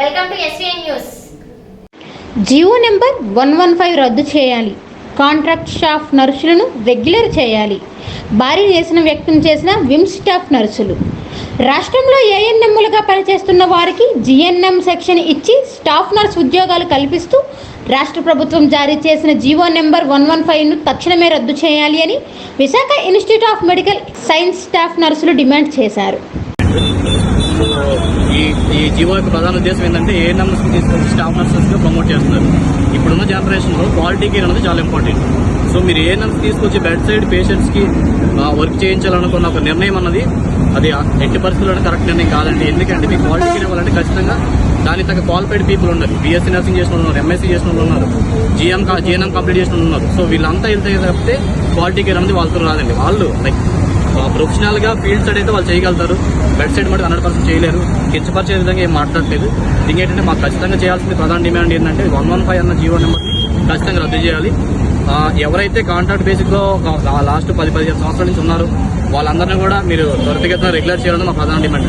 Welcome to SVN news GO number one one five రద్దు చేయాలి. Contract staff నర్సులను regular చేయాలి. భారీ నిరసన వ్యక్తం చేసిన విమ్ స్టాఫ్ నర్సులు. రాష్ట్రంలో ఏఎన్ఎంలుగా పనిచేస్తున్న వారికి జిఎన్ఎం సెక్షన్ ఇచ్చి స్టాఫ్ నర్స్ ఉద్యోగాలు కల్పిస్తూ రాష్ట్ర ప్రభుత్వం జారీ చేసిన జీవో నెంబర్ వన్ వన్ ఫైవ్ను తక్షణమే రద్దు చేయాలి అని Visakha institute of medical science staff నర్సులు డిమాండ్ చేశారు. ఈ ఈ జీవో యొక్క ప్రధాన ఉద్దేశం ఏంటంటే ఏ నర్సెస్ తీసుకొని స్టాఫ్ నర్సెస్గా ప్రమోట్ చేస్తున్నారు. ఇప్పుడున్న జనరేషన్లో క్వాలిటీ కేర్ అనేది చాలా ఇంపార్టెంట్ సో మీరు ఏ నెంబర్స్ తీసుకొచ్చి బెడ్ సైడ్ పేషెంట్స్కి వర్క్ చేయించాలనుకున్న ఒక నిర్ణయం అన్నది అది ఎట్టి పరిస్థితుల్లో కరెక్ట్ నిర్ణయం కాదండి. ఎందుకంటే మీకు క్వాలిటీ కేర్ ఇవ్వాలంటే ఖచ్చితంగా దానికి తగ్గ క్వాలిఫైడ్ పీపుల్ ఉన్నారు. బీఎస్సీ నర్సింగ్ చేసిన ఉన్నారు ఎంఎస్సీ చేసిన ఉన్నారు జిఎం జిఎన్ఎం కంప్లీట్ చేసిన ఉన్నారు. సో వీళ్ళంతా వెళ్తే తప్పితే క్వాలిటీ కేర్ అనేది వాళ్ళతో రాదండి. వాళ్ళు లైక్ ప్రొఫెషనల్గా ఫీల్డ్ సైడ్ అయితే వాళ్ళు చేయగలుగుతారు. బెడ్ సైడ్ మటుకు హండ్రెడ్ పర్సెంట్ చేయలేరు. కించపరిచే విధంగా ఏం మాట్లాడలేదు. దీనికి ఏంటంటే మాకు ఖచ్చితంగా చేయాల్సిన ప్రధాన డిమాండ్ ఏంటంటే వన్ వన్ ఫైవ్ అన్న జీవో నెంబర్ ఖచ్చితంగా రద్దు చేయాలి. ఎవరైతే కాంట్రాక్ట్ బేసిక్లో లాస్ట్ పది పదిహేను సంవత్సరాల నుంచి ఉన్నారో వాళ్ళందరినీ కూడా మీరు త్వరితగతిన రెగ్యులర్ చేయాలని మా ప్రధాన డిమాండ్